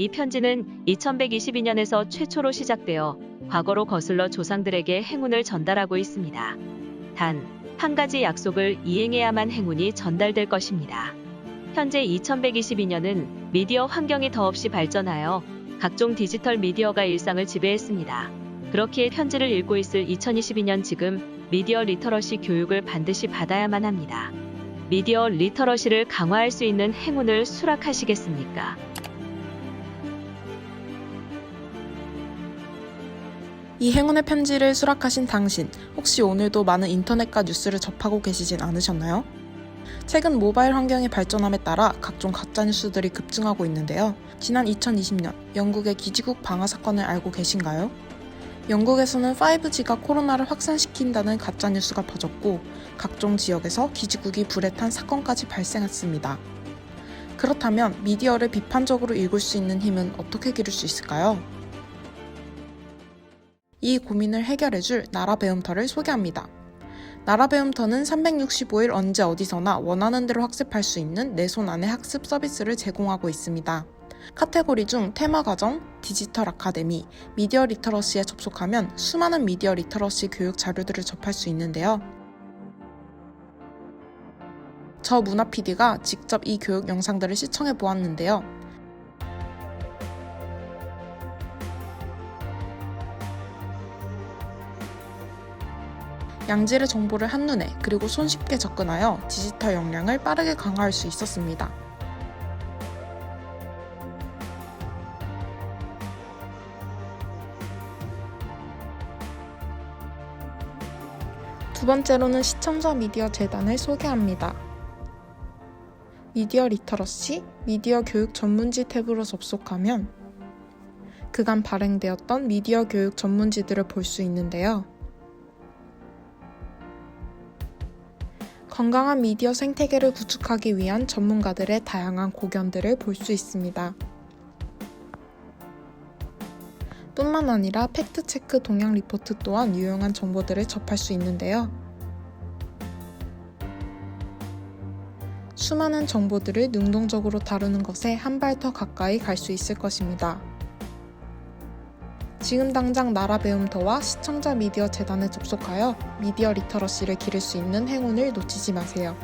이 편지는 2122년에서 최초로 시작되어 과거로 거슬러 조상들에게 행운을 전달하고 있습니다. 단, 한 가지 약속을 이행해야만 행운이 전달될 것입니다. 현재 2122년은 미디어 환경이 더없이 발전하여 각종 디지털 미디어가 일상을 지배했습니다. 그렇기에 편지를 읽고 있을 2022년 지금 미디어 리터러시 교육을 반드시 받아야만 합니다. 미디어 리터러시를 강화할 수 있는 행운을 수락하시겠습니까? 이 행운의 편지를 수락하신 당신, 혹시 오늘도 많은 인터넷과 뉴스를 접하고 계시진 않으셨나요? 최근 모바일 환경의 발전함에 따라 각종 가짜 뉴스들이 급증하고 있는데요. 지난 2020년 영국의 기지국 방화 사건을 알고 계신가요? 영국에서는 5G가 코로나를 확산시킨다는 가짜 뉴스가 퍼졌고 각종 지역에서 기지국이 불에 탄 사건까지 발생했습니다. 그렇다면 미디어를 비판적으로 읽을 수 있는 힘은 어떻게 기를 수 있을까요? 이 고민을 해결해줄 나라 배움터를 소개합니다. 나라 배움터는 365일 언제 어디서나 원하는 대로 학습할 수 있는 내 손 안의 학습 서비스를 제공하고 있습니다. 카테고리 중 테마 과정, 디지털 아카데미, 미디어 리터러시에 접속하면 수많은 미디어 리터러시 교육 자료들을 접할 수 있는데요. 저 문화 PD가 직접 이 교육 영상들을 시청해 보았는데요. 양질의 정보를 한눈에 그리고 손쉽게 접근하여 디지털 역량을 빠르게 강화할 수 있었습니다. 두 번째로는 시청자 미디어 재단을 소개합니다. 미디어 리터러시, 미디어 교육 전문지 탭으로 접속하면 그간 발행되었던 미디어 교육 전문지들을 볼 수 있는데요. 건강한 미디어 생태계를 구축하기 위한 전문가들의 다양한 고견들을 볼 수 있습니다. 뿐만 아니라 팩트체크 동향 리포트 또한 유용한 정보들을 접할 수 있는데요. 수많은 정보들을 능동적으로 다루는 것에 한 발 더 가까이 갈 수 있을 것입니다. 지금 당장 나라 배움터와 시청자 미디어 재단에 접속하여 미디어 리터러시를 기를 수 있는 행운을 놓치지 마세요.